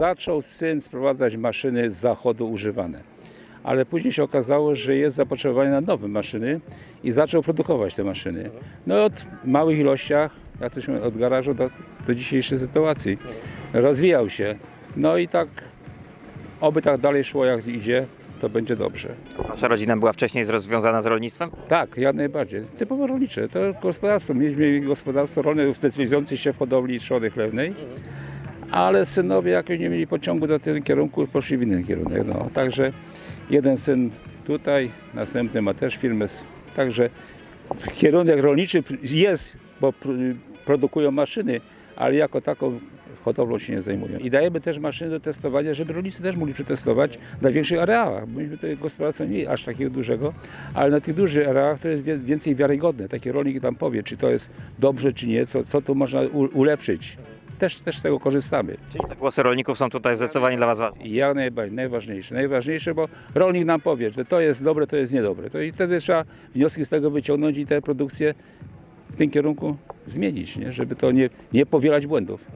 zaczął syn sprowadzać maszyny z zachodu używane. Ale później się okazało, że jest zapotrzebowanie na nowe maszyny i zaczął produkować te maszyny. No od małych ilościach, jak to się od garażu do, do dzisiejszej sytuacji. Rozwijał się. No i tak, oby tak dalej szło jak idzie, to będzie dobrze. Wasza rodzina była wcześniej związana z rolnictwem? Tak, jak najbardziej. Typowo rolnicze. To gospodarstwo. Mieliśmy gospodarstwo rolne specjalizujące się w hodowli trzody chlewnej, ale synowie jakoś nie mieli pociągu do tego kierunku, poszli w inny kierunek. No. Także jeden syn tutaj, następny ma też firmę. Także kierunek rolniczy jest, bo pr- produkują maszyny, ale jako taką hodowlą się nie zajmują. I dajemy też maszyny do testowania, żeby rolnicy też mogli przetestować na większych areałach. Myśmy to gospodarstwo nie aż takiego dużego, ale na tych dużych areałach to jest więcej wiarygodne. Taki rolnik tam powie, czy to jest dobrze, czy nie, co, co tu można ulepszyć. Też, też z tego korzystamy. Czyli te głosy rolników są tutaj zdecydowanie dla Was ważne. Jak najbardziej, najważniejsze. Najważniejsze, bo rolnik nam powie, że to jest dobre, to jest niedobre. To i wtedy trzeba wnioski z tego wyciągnąć i tę produkcję w tym kierunku zmienić, nie? żeby to nie, nie powielać błędów.